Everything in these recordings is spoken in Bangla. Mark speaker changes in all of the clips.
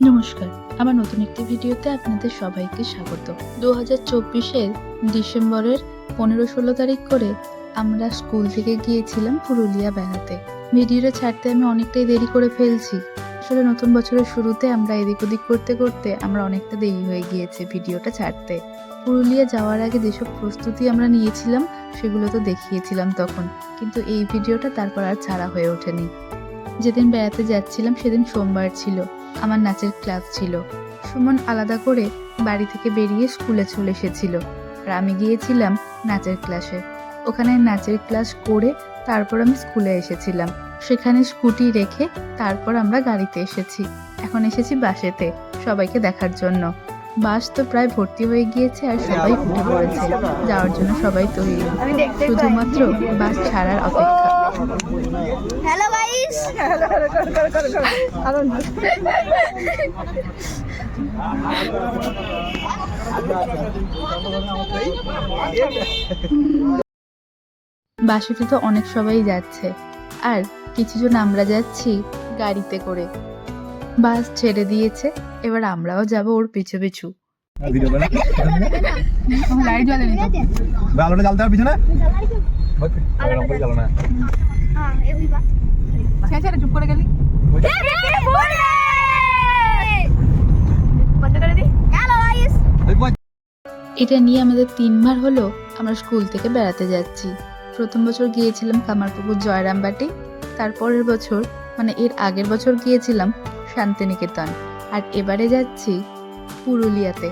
Speaker 1: নমস্কার। আমার নতুন একটি ভিডিওতে আপনাদের সবাইকে স্বাগত। দু হাজার চব্বিশের ডিসেম্বরের পনেরো ষোলো তারিখ করে আমরা স্কুল থেকে গিয়েছিলাম পুরুলিয়া বেড়াতে। ভিডিওটা ছাড়তে আমি অনেকটাই দেরি করে ফেলছি। আসলে নতুন বছরের শুরুতে আমরা এদিক ওদিক করতে করতে আমরা অনেকটা দেরি হয়ে গিয়েছে ভিডিওটা ছাড়তে। পুরুলিয়া যাওয়ার আগে যেসব প্রস্তুতি আমরা নিয়েছিলাম সেগুলো তো দেখিয়েছিলাম তখন। কিন্তু এই ভিডিওটা তারপর আর ছাড়া হয়ে ওঠেনি। যেদিন বেড়াতে যাচ্ছিলাম সেদিন সোমবার ছিল। আমার নাচের ক্লাস ছিল। সুমন আলাদা করে বাড়ি থেকে বেরিয়ে স্কুলে চলে এসেছিল। আর আমি গিয়েছিলাম নাচের ক্লাসে। ওখানে নাচের ক্লাস করে তারপর আমি স্কুলে এসেছিলাম। সেখানে স্কুটি রেখে তারপর আমরা গাড়িতে এসেছি। এখন এসেছি বাসেতে সবাইকে দেখার জন্য। বাস তো প্রায় ভর্তি হয়ে গিয়েছে আর সবাই উঠে পড়েছে। যাওয়ার জন্য সবাই তৈরি। শুধুমাত্র বাস ছাড়ার অপেক্ষা।
Speaker 2: Hello guys.
Speaker 1: বাসেতে তো অনেক সবাই যাচ্ছে। আর কিছুজন আমরা যাচ্ছি গাড়িতে করে। বাস ছেড়ে দিয়েছে এবার আমরাও যাব ওর পিছু পিছু।
Speaker 3: আলোটা জ্বালতে হবে পিছনে?
Speaker 2: হ্যাঁ এগুলি বা
Speaker 1: ছেড়ে চুপ করে গেলি।
Speaker 2: হ্যালো গাইস
Speaker 3: ওই বয়
Speaker 1: এটা নিয়ে আমাদের তিনবার হলো আমরা স্কুল থেকে বেড়াতে যাচ্ছি। প্রথম বছর গিয়েছিলাম কামারপুকুর জয়রামবাটি তারপরের বছর মানে এর আগের বছর গিয়েছিলাম শান্তিনিকেতন। আর এবারে যাচ্ছি পুরুলিয়াতে।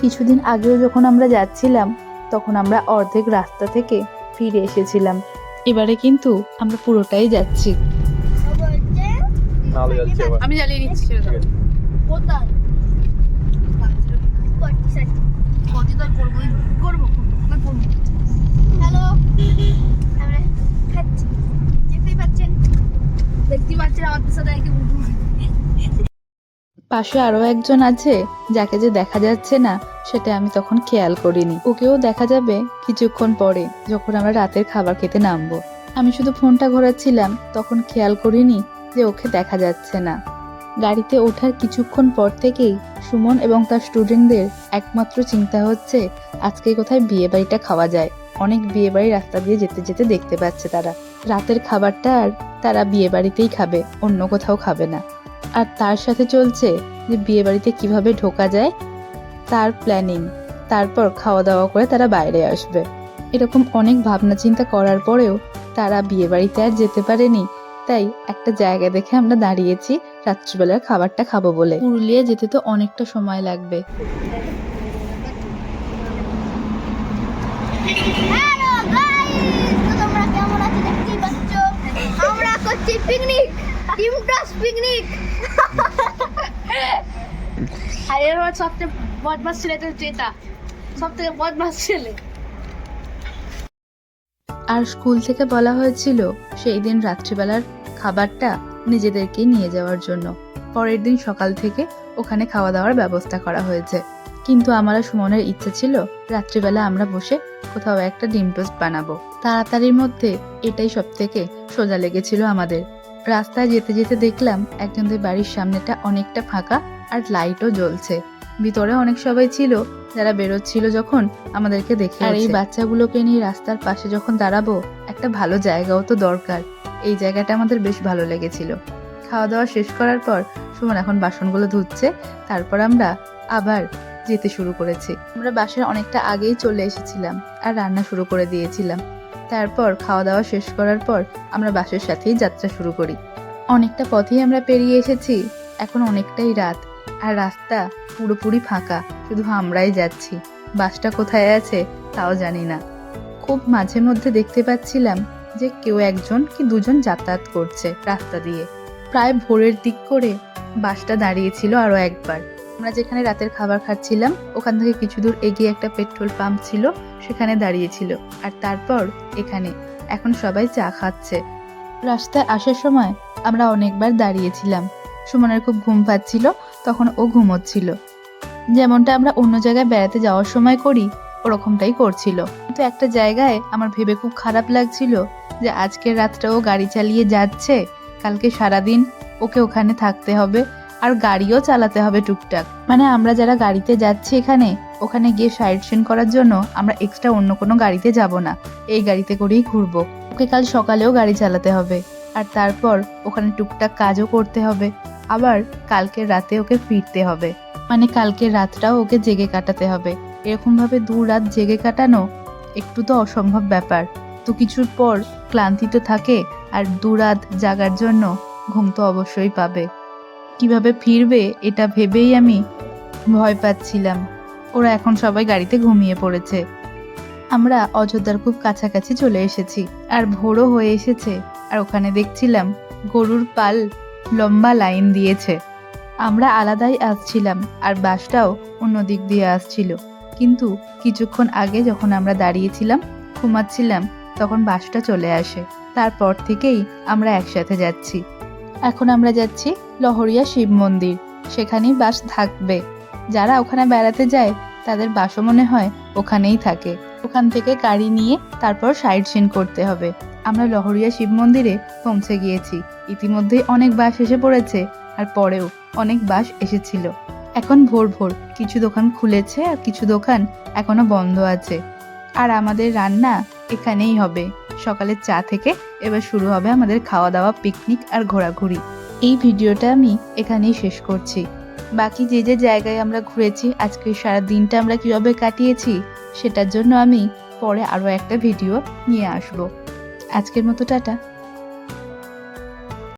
Speaker 1: কিছুদিন আগেও যখন আমরা যাচ্ছিলাম তখন আমরা অর্ধেক রাস্তা থেকে ফিরে এসেছিলাম। এবারে কিন্তু আমরা পুরোটাই যাচ্ছি। আমি জ্বালিয়ে নিচ্ছি
Speaker 2: হ্যালো আমরা খাচ্ছি। দেখতেই পাচ্ছেন? দেখতে পাচ্ছেন আমাদের সাথে
Speaker 1: পাশে আরও একজন আছে, যাকে যে দেখা যাচ্ছে না, সেটা আমি তখন খেয়াল করিনি। ওকেও দেখা যাবে কিছুক্ষণ পরে, যখন আমরা রাতের খাবার খেতে নামবো। আমি শুধু ফোনটা ঘোরাচ্ছিলাম, তখন খেয়াল করিনি যে ওকে দেখা যাচ্ছে না। গাড়িতে ওঠার কিছুক্ষণ পর থেকেই সুমন এবং তার স্টুডেন্টদের একমাত্র চিন্তা হচ্ছে, আজকে কোথায় বিয়ে বাড়িটা খাওয়া যায়। অনেক বিয়ে বাড়ি রাস্তা দিয়ে যেতে যেতে দেখতে পাচ্ছে তারা। রাতের খাবারটা আর তারা বিয়ে বাড়িতেই খাবে, অন্য কোথাও খাবে না। আর তার সাথে চলছে যে বিয়ে বাড়িতে কীভাবে ঢোকা যায়, তার প্ল্যানিং তারপর খাওয়া দাওয়া করে তারা বাইরে আসবে। এরকম অনেক ভাবনা চিন্তা করার পরেও তারা বিয়ে বাড়িতে আর যেতে পারেনি। তাই একটা জায়গা দেখে আমরা দাঁড়িয়েছি রাত্রিবেলার খাবারটা খাব বলে। পুরুলিয়া যেতে তো অনেকটা সময় লাগবে।
Speaker 2: আমরা করছি পিকনিক টিম টস পিকনিক।
Speaker 4: আর, এর মধ্যে সবচেয়ে বদমাস ছেলেটা হচ্ছে এটা সব বদমাস ছেলে।
Speaker 1: আর স্কুল থেকে বলা হয়েছিল, সেই দিন রাত্রিবেলার খাবারটা নিজেদেরকেই নিয়ে যাওয়ার জন্য। পরের দিন সকাল থেকে ওখানে খাওয়া দাওয়ার ব্যবস্থা করা হয়েছে। কিন্তু আমার সুমনের ইচ্ছে ছিল, রাত্রিবেলা আমরা বসে কোথাও একটা ডিম টোস্ট বানাবো। তাড়াতাড়ির মধ্যে এটাই সব থেকে সোজা লেগেছিল আমাদের। রাস্তায় যেতে যেতে দেখলাম একজনদের বাড়ির সামনেটা অনেকটা ফাঁকা আর লাইটও জ্বলছে। ভিতরে অনেক সবাই ছিল যারা বেরোচ্ছিল যখন আমাদেরকে দেখে আর এই বাচ্চাগুলোকে নিয়ে রাস্তার পাশে যখন দাঁড়াবো একটা ভালো জায়গাও তো দরকার। এই জায়গাটা আমাদের বেশ ভালো লেগেছিল। খাওয়া দাওয়া শেষ করার পর সুমন এখন বাসনগুলো ধুচ্ছে তারপর আমরা আবার যেতে শুরু করেছি। আমরা বাসের অনেকটা আগেই চলে এসেছিলাম আর রান্না শুরু করে দিয়েছিলাম। তারপর খাওয়া দাওয়া শেষ করার পর আমরা বাসের সাথেই যাত্রা শুরু করি। অনেকটা পথেই আমরা পেরিয়ে এসেছি, এখন অনেকটাই রাত, আর রাস্তা পুরোপুরি ফাঁকা, শুধু আমরাই যাচ্ছি। বাসটা কোথায় আছে তাও জানি না। খুব মাঝে মধ্যে দেখতে পাচ্ছিলাম যে কেউ একজন কি দুজন যাতায়াত করছে রাস্তা দিয়ে। প্রায় ভোরের দিক করে বাসটা দাঁড়িয়েছিল আরও একবার। আমরা যেখানে রাতের খাবার খাচ্ছিলাম, ওখান থেকে কিছু দূর এগিয়ে একটা পেট্রোল পাম্প ছিল, সেখানে দাঁড়িয়েছিল। আর তারপর এখানে। এখন সবাই চা খাচ্ছে। রাস্তায় আসার সময় আমরা অনেকবার দাঁড়িয়েছিলাম। সুমনের খুব ঘুম পাচ্ছিল, তখন ও ঘুমোচ্ছিল। যেমনটা আমরা অন্য জায়গায় বেড়াতে যাওয়ার সময় করি, ওরকমটাই করছিল। কিন্তু একটা জায়গায় আমার ভেবে খুব খারাপ লাগছিল যে আজকের রাতটা ও গাড়ি চালিয়ে যাচ্ছে, কালকে সারাদিন ওকে ওখানে থাকতে হবে আর গাড়িও চালাতে হবে টুকটাক। মানে আমরা যারা গাড়িতে যাচ্ছি এখানে, ওখানে গিয়ে সাইড সিন করার জন্য আমরা এক্সট্রা অন্য কোনো গাড়িতে যাব না। এই গাড়িতে করেই ঘুরবো। ওকে কাল সকালেও গাড়ি চালাতে হবে। আর তারপর ওখানে টুকটাক কাজও করতে হবে। আবার কালকে রাতে ওকে ফিরতে হবে। মানে কালকে রাতটাও ওকে জেগে কাটাতে হবে। এরকমভাবে দু রাত জেগে কাটানো একটু তো অসম্ভব ব্যাপার। তো কিছুর পর ক্লান্তি তো থাকে, আর দু রাত জাগার জন্য ঘুম তো অবশ্যই পাবে। কীভাবে ফিরবে এটা ভেবেই আমি ভয় পাচ্ছিলাম। ওরা এখন সবাই গাড়িতে ঘুমিয়ে পড়েছে। আমরা অযোধ্যার খুব কাছাকাছি চলে এসেছি। আর ভোরও হয়ে এসেছে। আর ওখানে দেখছিলাম গরুর পাল লম্বা লাইন দিয়েছে। আমরা আলাদাই আসছিলাম আর বাসটাও অন্য দিক দিয়ে আসছিল। কিন্তু কিছুক্ষণ আগে যখন আমরা দাঁড়িয়েছিলাম, ঘুমাচ্ছিলাম, তখন বাসটা চলে আসে। তারপর থেকেই আমরা একসাথে যাচ্ছি। এখন আমরা যাচ্ছি লহরিয়া শিব মন্দির। সেখানেই বাস থাকবে। যারা ওখানে বেড়াতে যায়, তাদের বাসও মনে হয় ওখানেই থাকে। ওখান থেকে গাড়ি নিয়ে তারপর সাইড সিন করতে হবে। আমরা লহরিয়া শিব মন্দিরে পৌঁছে গিয়েছি। ইতিমধ্যেই অনেক বাস এসে পড়েছে আর পরেও অনেক বাস এসেছিল। এখন ভোর ভোর। কিছু দোকান খুলেছে আর কিছু দোকান এখনও বন্ধ আছে। আর আমাদের রান্না এখানেই হবে। সকালের চা থেকে এবার শুরু হবে আমাদের খাওয়া দাওয়া পিকনিক আর ঘোরাঘুরি। এই ভিডিওটা আমি এখানেই শেষ করছি। বাকি যে যে জায়গায় আমরা ঘুরেছি, আজকে সারা দিনটা আমরা কীভাবে কাটিয়েছি, সেটার জন্য আমি পরে আরও একটা ভিডিও নিয়ে আসব। আজকের মতো টাটা।